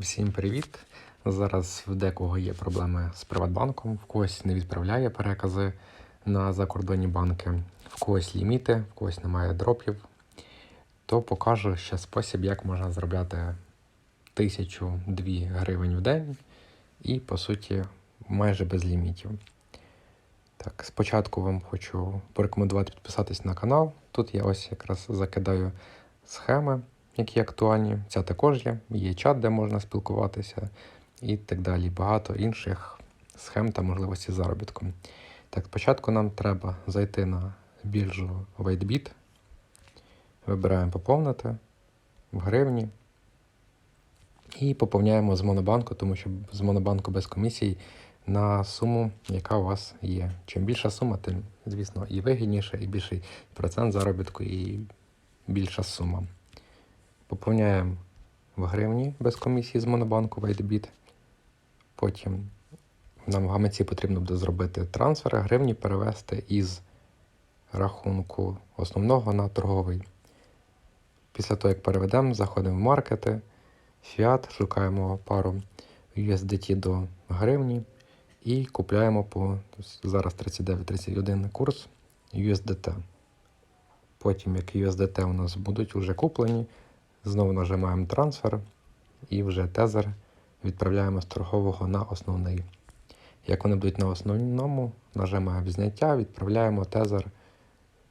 Всім привіт! Зараз в декого є проблеми з Приватбанком, в когось не відправляє перекази на закордонні банки, в когось ліміти, в когось немає дропів. То покажу ще спосіб, як можна заробляти тисячу-дві гривень в день і, по суті, майже без лімітів. Так, спочатку вам хочу порекомендувати підписатись на канал. Тут я ось якраз закидаю схеми, які актуальні. Ця також є. Є чат, де можна спілкуватися, і так далі. Багато інших схем та можливості заробітку. Так, спочатку нам треба зайти на біржу WhiteBit. Вибираємо поповнити в гривні. І поповняємо з монобанку, тому що з монобанку без комісій на суму, яка у вас є. Чим більша сума, тим, звісно, і вигідніше, і більший процент заробітку, і більша сума. Поповняємо в гривні без комісії з монобанку WhiteBit. Потім нам в гаманці потрібно буде зробити трансфер, гривні перевести із рахунку основного на торговий. Після того, як переведемо, заходимо в маркети, фіат, шукаємо пару USDT до гривні і купляємо по зараз 39-31 курс USDT. Потім, як USDT у нас будуть вже куплені, знову нажимаємо трансфер і вже тезер відправляємо з торгового на основний. Як вони будуть на основному, нажимаємо зняття, відправляємо тезер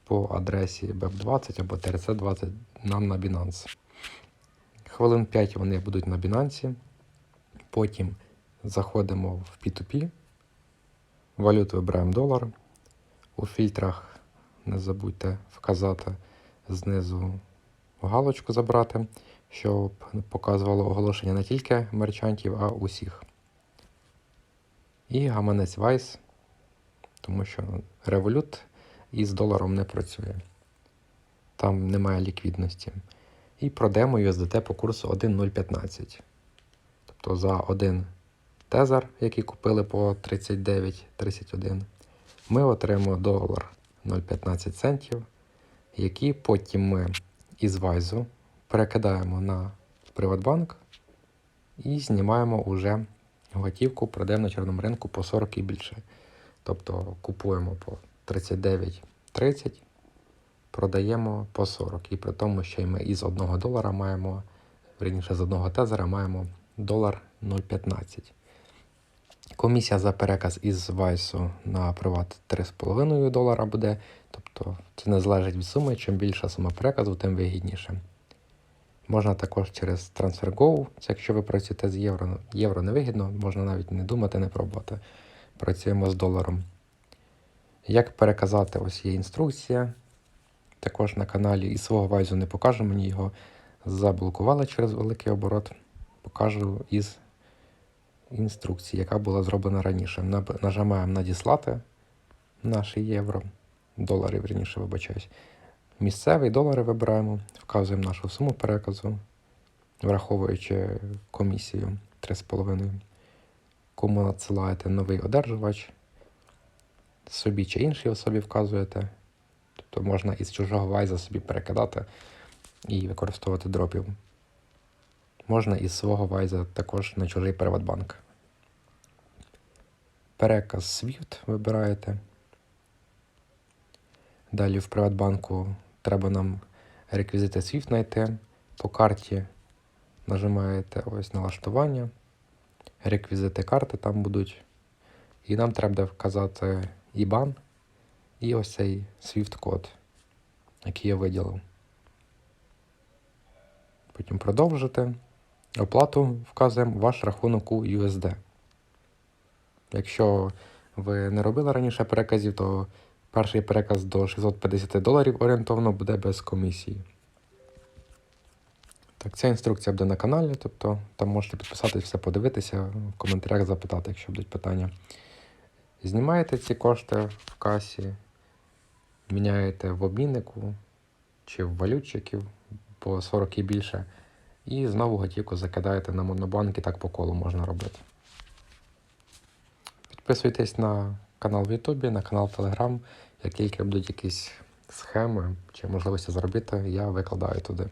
по адресі BEP20 або TRC20 нам на Binance. Хвилин 5 вони будуть на Binance. Потім заходимо в P2P. Валюту вибираємо долар. У фільтрах не забудьте вказати знизу галочку забрати, щоб показувало оголошення не тільки мерчантів, а усіх. І гаманець Vice, тому що Revolut із доларом не працює. Там немає ліквідності. І продаємо USDT по курсу 1.015. Тобто за один тезер, який купили по 39,31, ми отримаємо долар 0,15 центів, які потім ми із Вайзу перекидаємо на Приватбанк і знімаємо уже готівку, продаємо на чорному ринку по 40 і більше. Тобто купуємо по 39,30, продаємо по 40. І при тому, що ми із 1 долара маємо, верніше з одного тезера маємо долар 0,15. Комісія за переказ із Вайсу на приват 3,5 долара буде. Тобто це не залежить від суми. Чим більша сума переказу, тим вигідніше. Можна також через TransferGo, це якщо ви працюєте з євро, євро невигідно, можна навіть не думати, не пробувати. Працюємо з доларом. Як переказати, ось є інструкція. Також на каналі із свого вайзу не покажу, мені його заблокували через великий оборот. Покажу із інструкції, яка була зроблена раніше. Нажимаємо надіслати наші євро, долари, верніше, вибачаюсь. Місцевий долари вибираємо, вказуємо нашу суму переказу, враховуючи комісію 3,5. Кому надсилаєте новий одержувач, собі чи іншій особі вказуєте. Тобто можна із чужого вайза собі перекидати і використовувати дропів. Можна із свого вайза також на чужий Приватбанк. Переказ SWIFT вибираєте. Далі в Приватбанку треба нам реквізити SWIFT знайти. По карті нажимаєте ось налаштування. Реквізити карти там будуть. І нам треба вказати IBAN і ось цей SWIFT-код, який я виділив. Потім продовжити. Оплату вказуємо ваш рахунок у USD. Якщо ви не робили раніше переказів, то перший переказ до 650 доларів орієнтовно буде без комісії. Так, ця інструкція буде на каналі, тобто там можете підписатись, все подивитися, в коментарях запитати, якщо будуть питання. Знімаєте ці кошти в касі, міняєте в обміннику чи в валютчиків по 40 і більше. І знову готівку закидаєте на монобанк і так по колу можна робити. Підписуйтесь на канал в Ютубі, на канал Telegram. Як тільки будуть якісь схеми чи можливості заробити, я викладаю туди.